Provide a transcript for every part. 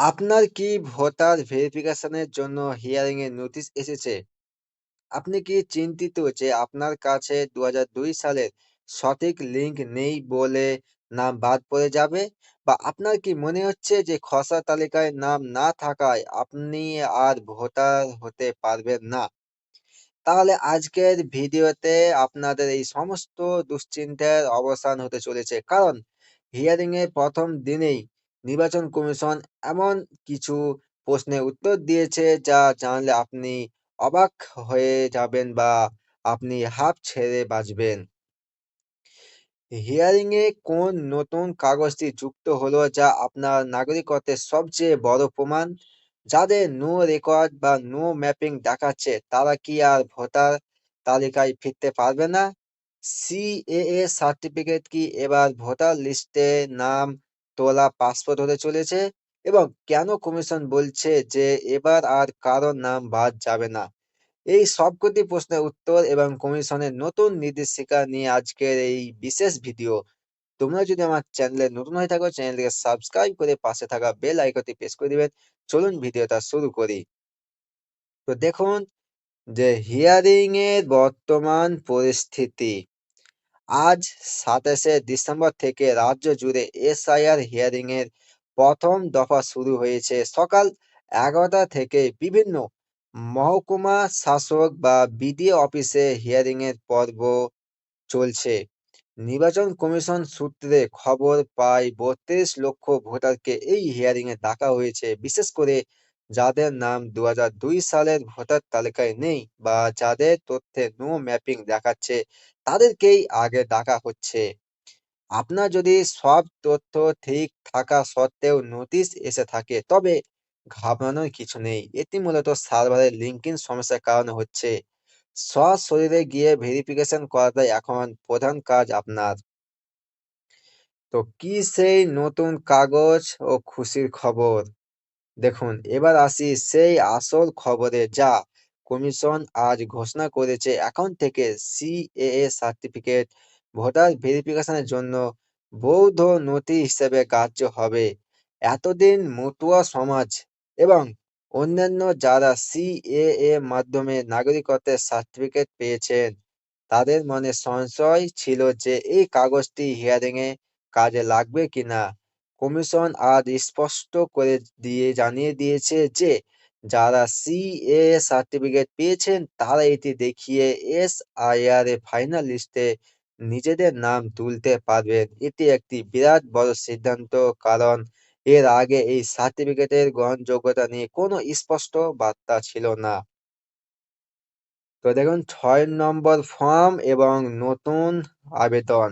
আপনার কি ভোটার ভেরিফিকেশনের জন্য হিয়ারিং এর নোটিশ এসেছে? আপনি কি চিন্তিত যে আপনার কাছে ২০০২ সালের সঠিক লিঙ্ক নেই বলে নাম বাদ পড়ে যাবে? বা আপনার কি মনে হচ্ছে যে খসড়া তালিকায় নাম না থাকায় আপনি আর ভোটার হতে পারবেন না? তাহলে আজকের ভিডিওতে আপনাদের এই সমস্ত দুশ্চিন্তার অবসান হতে চলেছে। কারণ হিয়ারিং এর ১ম দিনেই নির্বাচন কমিশন এমন কিছু প্রশ্নের উত্তর দিয়েছে যা জানলে আপনি অবাক হয়ে যাবেন বা আপনি হাঁপ ছেড়ে বাঁচবেন। হিয়ারিং এ কোন নতুন কাগজটি যুক্ত হলো যা আপনার নাগরিকত্বের সবচেয়ে বড় প্রমাণ? যাদের নো রেকর্ড বা নো ম্যাপিং দেখাচ্ছে, তারা কি আর ভোটার তালিকায় ফিরতে পারবে না? সিএএ সার্টিফিকেট কি এবার ভোটার লিস্টে নাম তোলা পাসপোর্ট হতে চলেছে? এবং কেন কমিশন বলছে যে এবার আর কারও নাম বাদ যাবে না? এই সবকটি প্রশ্নের উত্তর এবং কমিশনের নতুন নির্দেশিকা নিয়ে আজকের এই বিশেষ ভিডিও। তোমরা যদি আমার চ্যানেলে নতুন হয়ে থাকো চ্যানেলটিকে সাবস্ক্রাইব করে পাশে থাকা বেল আইকনটি প্রেস করে দিবেন। চলুন ভিডিওটা শুরু করি। তো দেখুন, যে হিয়ারিং এর বর্তমান পরিস্থিতি। আজ ২৭শে ডিসেম্বর থেকে রাজ্য জুড়ে এসআইআর হিয়ারিং এর ১ম দফা শুরু হয়েছে সকাল ১১টা থেকে বিভিন্ন মহকুমা শাসক বা বিডিও অফিসে হিয়ারিং এর পর্ব চলছে। নির্বাচন কমিশন সূত্রে খবর প্রায় ৩২ লক্ষ ভোটারকে এই হিয়ারিং এ ডাকা হয়েছে। বিশেষ করে যাদের নাম ২০০২ সালের ভোটার তালিকায় নেই বা যাদের তথ্যে নো ম্যাপিং দেখাচ্ছে, তাদেরকেই আগে ডাকা হচ্ছে। আপনার যদি সব তথ্য ঠিক থাকা সত্ত্বেও নোটিশ এসে থাকে, তবে ঘাবড়ানোর কিছু নেই। এটি মূলত সার্ভারের লিঙ্কিং সমস্যার কারণে হচ্ছে। সশরীরে গিয়ে ভেরিফিকেশন করাটাই এখন প্রধান কাজ আপনার। তো কি সেই নতুন কাগজ ও খুশির খবর? দেখুন, এবার আসি সেই আসল খবরে যা কমিশন আজ ঘোষণা করেছে এখন থেকে সিএএ সার্টিফিকেট ভোটার ভেরিফিকেশনের জন্য বৌদ্ধ নথি হিসেবে কার্য হবে। এতদিন মতুয়া সমাজ এবং অন্যান্য যারা সিএএ মাধ্যমে নাগরিকত্বের সার্টিফিকেট পেয়েছেন, তাদের মনে সংশয় ছিল যে এই কাগজটি হিয়ারিং এ কাজে লাগবে কিনা। কমিশন আজ স্পষ্ট করে দিয়ে, জানিয়ে দিয়েছে যে, যারা সিএএ সার্টিফিকেট পেয়েছেন, তারা এটি দেখিয়ে এস এসআইআর এর ফাইনাল লিস্টে নিজেদের নাম তুলতে পারবেন। এটি একটি বিরাট বড় সিদ্ধান্ত, কারণ এর আগে এই সার্টিফিকেটের গ্রহণযোগ্যতা নিয়ে কোনো স্পষ্ট বার্তা ছিল না। তো দেখুন, ছয় নম্বর ফর্ম এবং নতুন আবেদন।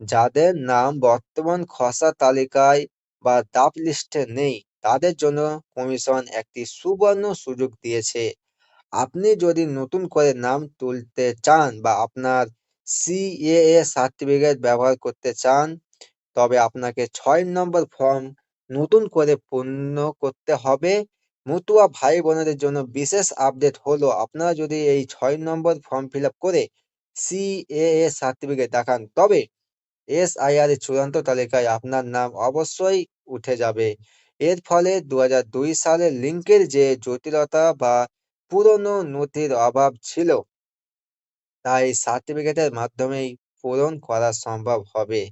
যাদের নাম বর্তমান খসড়া তালিকায় বা ডাব লিস্টে নেই, তাদের জন্য কমিশন একটি সুবর্ণ সুযোগ দিয়েছে। আপনি যদি নতুন করে নাম তুলতে চান বা আপনার সিএএ সার্টিফিকেট ব্যবহার করতে চান, তবে আপনাকে ছয় নম্বর ফর্ম নতুন করে পূর্ণ করতে হবে। মতুয়া ভাই বোনদের জন্য বিশেষ আপডেট হলো, আপনারা যদি এই ছয় নম্বর ফর্ম ফিল করে সিএএ সার্টিফিকেট দেখান, তবে এসআইআর এর চূড়ান্ত তালিকায় আপনার নাম অবশ্যই উঠে যাবে। এর ফলে ২০০২ সালের লিঙ্কের যে জটিলতা বা পুরনো নথির অভাব ছিল তাই সার্টিফিকেটের মাধ্যমেই পূরণ করা সম্ভব হবে।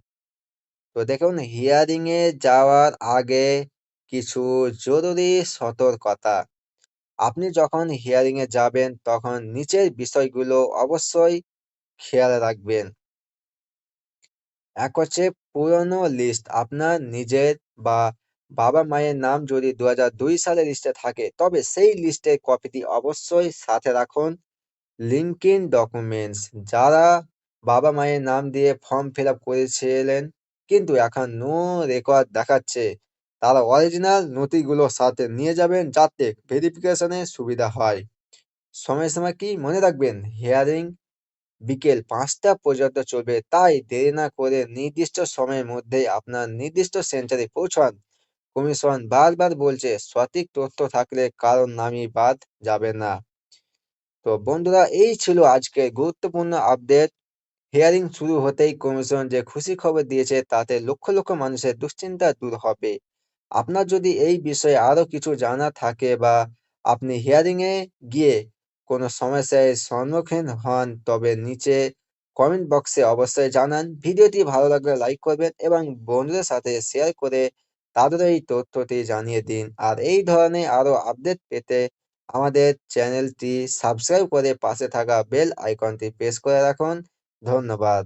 তো দেখুন হিয়ারিং এ যাওয়ার আগে কিছু জরুরি সতর্কতা। আপনি যখন হিয়ারিং এ যাবেন, তখন নিচের বিষয়গুলো অবশ্যই খেয়াল রাখবেন। এক হচ্ছে পুরনো লিস্ট আপনার নিজের বা বাবা-মায়ের নাম যদি ২০০২ সালের লিস্টে থাকে, তবে সেই লিস্টের কপিটি অবশ্যই সাথে রাখুন। লিঙ্কিং ডকুমেন্টস যারা বাবা-মায়ের নাম দিয়ে ফর্ম ফিল আপ করেছিলেন, কিন্তু এখন নো রেকর্ড দেখাচ্ছে তারা অরিজিনাল নথিগুলো সাথে নিয়ে যাবেন যাতে ভেরিফিকেশনে সুবিধা হয়। সময়সীমা কি? মনে রাখবেন হিয়ারিং বিকেল পাঁচটা পর্যন্ত চলবে তাই দেরি না করে নির্দিষ্ট সময়ের মধ্যেই আপনার নির্দিষ্ট সেন্টারে পৌঁছান। কমিশন বারবার বলছে, সঠিক তথ্য থাকলে কারোর নামই বাদ যাবে না। তো বন্ধুরা, এই ছিল আজকে গুরুত্বপূর্ণ আপডেট। হিয়ারিং শুরু হতেই কমিশন যে খুশি খবর দিয়েছে, তাতে লক্ষ লক্ষ মানুষের দুশ্চিন্তা দূর হবে। আপনার যদি এই বিষয়ে আরও কিছু জানা থাকে বা আপনি হিয়ারিং এ গিয়ে কোনো সমস্যায় সম্মুখীন হন, তবে নিচে কমেন্ট বক্সে অবশ্যই জানান। ভিডিওটি ভালো লাগলে লাইক করবেন এবং বন্ধুদের সাথে শেয়ার করে তাদের এই তথ্যটি জানিয়ে দিন। আর এই ধরনের আরও আপডেট পেতে আমাদের চ্যানেলটি সাবস্ক্রাইব করে পাশে থাকা বেল আইকনটি প্রেস করে রাখুন। ধন্যবাদ।